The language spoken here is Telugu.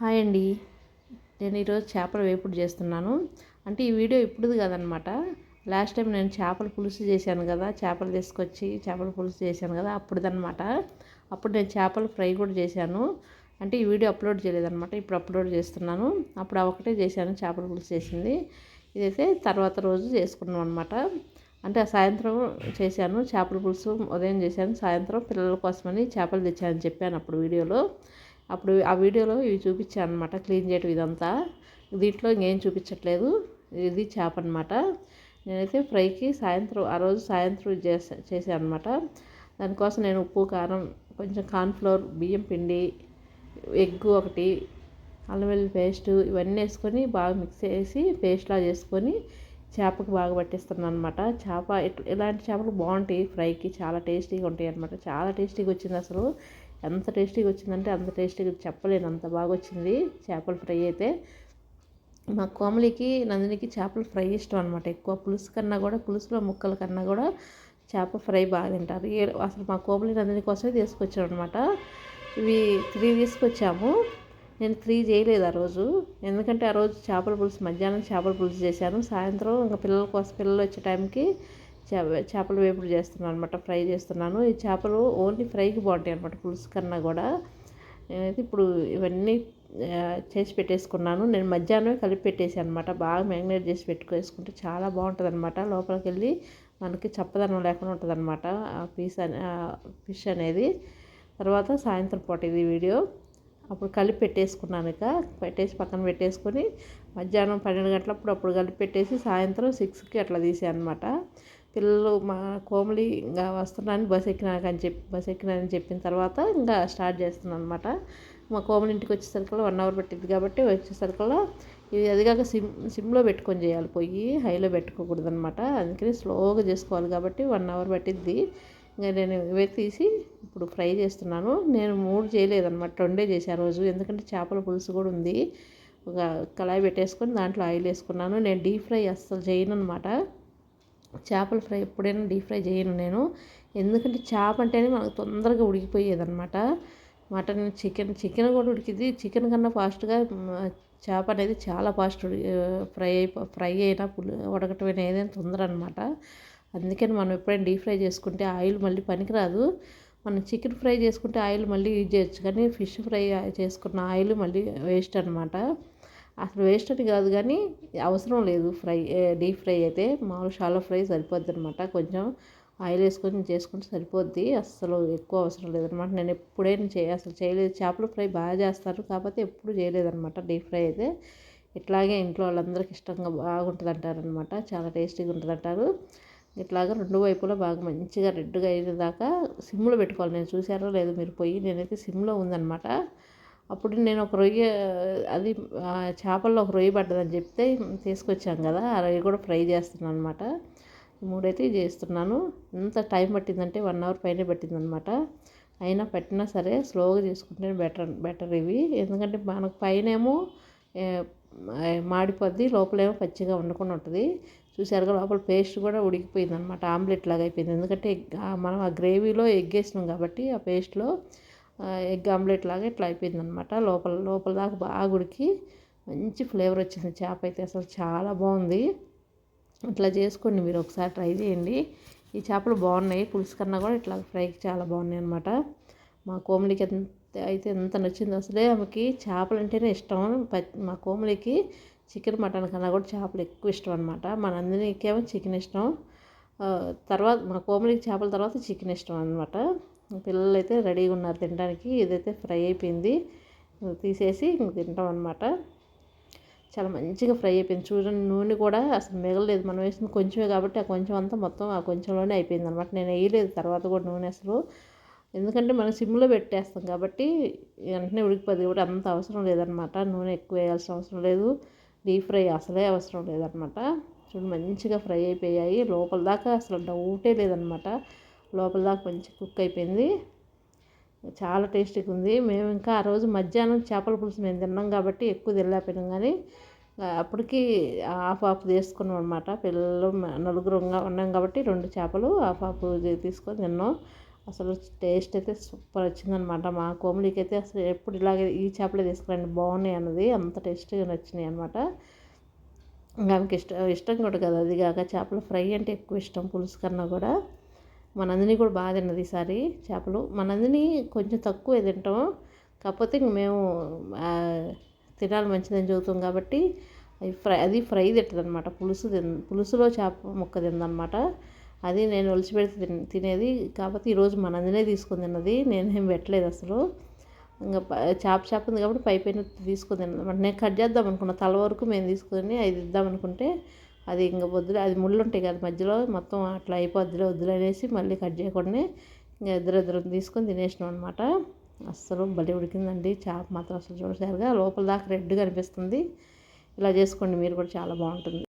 హాయ్ అండి. నేను ఈరోజు చేపల వేపుడు చేస్తున్నాను. అంటే ఈ వీడియో ఇప్పుడుది కదనమాట. లాస్ట్ టైం నేను చేపల పులుసు చేశాను కదా చేపలు తీసుకొచ్చి చేపల పులుసు చేశాను కదా అప్పుడుదనమాట. అప్పుడు నేను చేపల ఫ్రై కూడా చేశాను. అంటే ఈ వీడియో అప్లోడ్ చేయలేదన్నమాట ఇప్పుడు అప్లోడ్ చేస్తున్నాను. అప్పుడు ఒకటే చేశాను చేపల పులుసు చేసింది. ఇదైతే తర్వాత రోజు చేసుకున్నాం అనమాట. అంటే ఆ సాయంత్రం చేశాను చేపల పులుసు ఉదయం చేశాను సాయంత్రం పిల్లల కోసమని చేపలు తెచ్చానని చెప్పాను అప్పుడు వీడియోలో. అప్పుడు ఆ వీడియోలో ఇవి చూపించాను అనమాట క్లీన్ చేయటం ఇదంతా. దీంట్లో ఇంకేం చూపించట్లేదు. ఇది చేప అనమాట నేనైతే ఫ్రైకి సాయంత్రం ఆ రోజు సాయంత్రం చేసా చేశాను అనమాట దానికోసం నేను ఉప్పు కారం కొంచెం కార్న్ఫ్లోర్ బియ్యం పిండి ఎగ్ ఒకటి అల్లం వెల్లుల్లి పేస్ట్ ఇవన్నీ వేసుకొని బాగా మిక్స్ చేసి పేస్ట్లా చేసుకొని చేపకు బాగా పట్టిస్తున్నాను అనమాట చేప ఇలాంటి చేపలు బాగుంటాయి ఫ్రైకి చాలా టేస్టీగా ఉంటాయి అనమాట చాలా టేస్టీగా వచ్చింది అసలు. ఎంత టేస్టీగా వచ్చిందంటే అంత టేస్టీగా చెప్పలేను. అంత బాగా వచ్చింది చేపల ఫ్రై అయితే. మా కోమలికి నందినికి చేపల ఫ్రై ఇష్టం అనమాట ఎక్కువ. పులుసు కన్నా కూడా పులుసులో ముక్కల కన్నా కూడా చేప ఫ్రై బాగా తింటారు. అసలు మా కోమలి నందిని కోసమే తీసుకొచ్చాం అనమాట ఇవి త్రీ తీసుకొచ్చాము. నేను త్రీ చేయలేదు ఆ రోజు. ఎందుకంటే ఆ రోజు చేపల పులుసు మధ్యాహ్నం చేపల పులుసు చేశాను. సాయంత్రం ఇంకా పిల్లల కోసం పిల్లలు వచ్చే టైంకి చేపల వేపుడు చేస్తున్నాను అనమాట ఫ్రై చేస్తున్నాను. ఈ చేపలు ఓన్లీ ఫ్రైకి బాగుంటాయి అనమాట పులుసు కన్నా కూడా. నేనైతే ఇప్పుడు ఇవన్నీ చేసి పెట్టేసుకున్నాను. నేను మధ్యాహ్నమే కలిపి పెట్టేసాను అనమాట బాగా మ్యాగ్నేట్ చేసి పెట్టుకేసుకుంటే చాలా బాగుంటుంది అనమాట లోపలికి వెళ్ళి మనకి చప్పదనం లేకుండా ఉంటుంది అనమాట పీస్ ఫిష్ అనేది. తర్వాత సాయంత్రం పూట ఇది వీడియో. అప్పుడు కలిపి పెట్టేసుకున్నాను ఇక. పెట్టేసి పక్కన పెట్టేసుకొని మధ్యాహ్నం పన్నెండు గంటలప్పుడు అప్పుడు కలిపి పెట్టేసి సాయంత్రం సిక్స్కి అట్లా తీసాను అనమాట పిల్లలు మా కోమలి ఇంకా వస్తున్నాను బస్ ఎక్కినాక అని చెప్పి బస్ ఎక్కినానని చెప్పిన తర్వాత ఇంకా స్టార్ట్ చేస్తున్నాను అనమాట మా కోమలి ఇంటికి వచ్చేసరికల్లా వన్ అవర్ పట్టింది కాబట్టి వచ్చేసరికల్లా ఇది అదిగాక సిమ్ సిమ్లో పెట్టుకొని చేయాలి పొయ్యి హైలో పెట్టుకోకూడదు అనమాట అందుకని స్లోగా చేసుకోవాలి కాబట్టి వన్ అవర్ పట్టిద్ది. ఇంకా నేను ఇవే తీసి ఇప్పుడు ఫ్రై చేస్తున్నాను. నేను మూడు చేయలేదన్నమాట రెండే చేశాను రోజు. ఎందుకంటే చేపల పులుసు కూడా ఉంది. ఒక కళాయి పెట్టేసుకొని దాంట్లో ఆయిల్ వేసుకున్నాను. నేను డీప్ ఫ్రై అస్సలు చేయను అనమాట చేపల ఫ్రై ఎప్పుడైనా డీప్ ఫ్రై చేయను నేను. ఎందుకంటే చేప అంటేనే మనకు తొందరగా ఉడికిపోయేదన్నమాట. మటన్ చికెన్ చికెన్ కూడా ఉడికింది చికెన్ కన్నా ఫాస్ట్గా చేప అనేది చాలా ఫాస్ట్ ఫ్రై అయి ఫ్రై అయినా పులి ఉడకటం ఏదైనా తొందర అనమాట అందుకని మనం ఎప్పుడైనా డీప్ ఫ్రై చేసుకుంటే ఆయిల్ మళ్ళీ పనికిరాదు. మనం చికెన్ ఫ్రై చేసుకుంటే ఆయిల్ మళ్ళీ యూజ్ చేయొచ్చు. కానీ ఫిష్ ఫ్రై చేసుకున్న ఆయిల్ మళ్ళీ వేస్ట్ అనమాట అసలు వేస్ట్ అని కాదు కానీ అవసరం లేదు ఫ్రై డీప్ ఫ్రై అయితే మామూలు షాలో ఫ్రై సరిపోద్ది అనమాట కొంచెం ఆయిల్ వేసుకొని చేసుకుంటే సరిపోద్ది. అసలు ఎక్కువ అవసరం లేదనమాట నేను ఎప్పుడైనా చేయ అసలు చేయలేదు. చేపల ఫ్రై బాగా చేస్తారు కాకపోతే ఎప్పుడు చేయలేదనమాట డీప్ ఫ్రై అయితే. ఇట్లాగే ఇంట్లో వాళ్ళందరికీ ఇష్టంగా బాగుంటుంది అంటారనమాట చాలా టేస్టీగా ఉంటుంది అంటారు ఇట్లాగా రెండు వైపులా బాగా మంచిగా రెడ్గా అయిన దాకా సిమ్లో పెట్టుకోవాలి. నేను చూసారో లేదు మీరు పొయ్యి నేనైతే సిమ్లో ఉందనమాట అప్పుడు నేను ఒక రొయ్య అది చేపల్లో ఒక రొయ్య పడ్డదని చెప్తే తీసుకొచ్చాం కదా ఆ రొయ్య కూడా ఫ్రై చేస్తున్నాను అనమాట మూడైతే చేస్తున్నాను. ఎంత టైం పట్టిందంటే వన్ అవర్ పైన పట్టిందనమాట అయినా పెట్టినా సరే స్లోగా చేసుకుంటే బెటర్ బెటర్ ఇవి. ఎందుకంటే మనకు పైనేమో మాడిపోద్ది లోపలేమో పచ్చిగా వండుకుని ఉంటుంది. చూసారుగా లోపల పేస్ట్ కూడా ఉడికిపోయింది అనమాట ఆమ్లెట్ లాగా అయిపోయింది. ఎందుకంటే మనం ఆ గ్రేవీలో ఎగ్ వేసినాం కాబట్టి ఆ పేస్ట్లో ఎగ్ ఆమ్లెట్ లాగా ఇట్లా అయిపోయింది అనమాట లోపల లోపల దాకా బాగా ఉడికి మంచి ఫ్లేవర్ వచ్చింది. చేప అయితే అసలు చాలా బాగుంది. ఇట్లా చేసుకోండి మీరు ఒకసారి ట్రై చేయండి. ఈ చేపలు బాగున్నాయి. పులుసు కన్నా కూడా ఇట్లా ఫ్రైకి చాలా బాగున్నాయి అనమాట మా కోమలికి ఎంత అయితే ఎంత నచ్చిందో అసలే ఆమెకి చేపలు అంటేనే ఇష్టం. మా కోమలికి చికెన్ మటన్ కన్నా కూడా చేపలు ఎక్కువ ఇష్టం అనమాట మన ఏమో చికెన్ ఇష్టం. తర్వాత మా కోమలికి చేపల తర్వాత చికెన్ ఇష్టం అనమాట పిల్లలు అయితే రెడీగా ఉన్నారు తినడానికి. ఇదైతే ఫ్రై అయిపోయింది. తీసేసి ఇంక తింటాం అనమాట చాలా మంచిగా ఫ్రై అయిపోయింది. చూడండి నూనె కూడా అసలు మిగలలేదు. మనం వేసింది కొంచెమే కాబట్టి ఆ కొంచెం అంతా మొత్తం ఆ కొంచెంలోనే అయిపోయింది అనమాట నేను వేయలేదు తర్వాత కూడా నూనె అసలు. ఎందుకంటే మనం సిమ్లో పెట్టేస్తాం కాబట్టి వెంటనే ఉడికిపోతుంది కూడా అంత అవసరం లేదనమాట నూనె ఎక్కువ వేయాల్సిన అవసరం లేదు. డీప్ ఫ్రై అసలే అవసరం లేదనమాట చూడండి మంచిగా ఫ్రై అయిపోయాయి. లోపల దాకా అసలు డౌటే లేదనమాట లోపల దాకా మంచి కుక్ అయిపోయింది. చాలా టేస్టీగా ఉంది. మేము ఇంకా ఆ రోజు మధ్యాహ్నం చేపల పులుసు మేము తిన్నాం కాబట్టి ఎక్కువ తినలేకపోయినాం కానీ అప్పటికి హాఫ్ హాఫ్ తీసుకున్నాం అనమాట పిల్లలు నలుగురు ఉన్నాం కాబట్టి రెండు చేపలు హాఫ్ హాఫ్ తీసుకొని తిన్నాం. అసలు టేస్ట్ అయితే సూపర్ వచ్చిందనమాట మా కోమలికి అయితే అసలు ఎప్పుడు ఇలాగే ఈ చేపలే తీసుకురండి బాగున్నాయి అన్నది అంత టేస్ట్గా నచ్చినాయి అనమాట ఇంకా ఆమెకి ఇష్టం ఇష్టం కూడా కదా అది కాక చేపల ఫ్రై అంటే ఎక్కువ ఇష్టం పులుసు కన్నా కూడా. మా నందిని కూడా బాగా తిన్నది ఈసారి చేపలు. మా నందిని కొంచెం తక్కువ తింటాం. కాకపోతే ఇంక మేము తినాలి మంచిదని చదువుతాం కాబట్టి అది ఫ్రై అది ఫ్రై తింటుంది అనమాట పులుసు తిన్ పులుసులో చేప ముక్క తిందనమాట అది నేను ఒలిచిపెడితే తినేది. కాకపోతే ఈరోజు మా నందినే తీసుకుని తిన్నది. నేనేం పెట్టలేదు అసలు. ఇంకా చేప చేప ఉంది కాబట్టి పై పైన తీసుకుని తిన్నది నేను కట్ చేద్దాం అనుకున్న. తల వరకు మేము తీసుకొని అది ఇద్దాం అనుకుంటే అది ఇంకా వద్దులే అది ముళ్ళు ఉంటాయి కదా మధ్యలో మొత్తం అట్లా అయిపోద్దిలే వద్దులే అనేసి మళ్ళీ కట్ చేయకుండా ఇంకా ఇద్దరు తీసుకొని తినేసినాం అనమాట అస్సలు బలి ఉడికిందండి. చేప మాత్రం అసలు చూడసారుగా. లోపల దాకా రెడ్గా అనిపిస్తుంది. ఇలా చేసుకోండి మీరు కూడా చాలా బాగుంటుంది.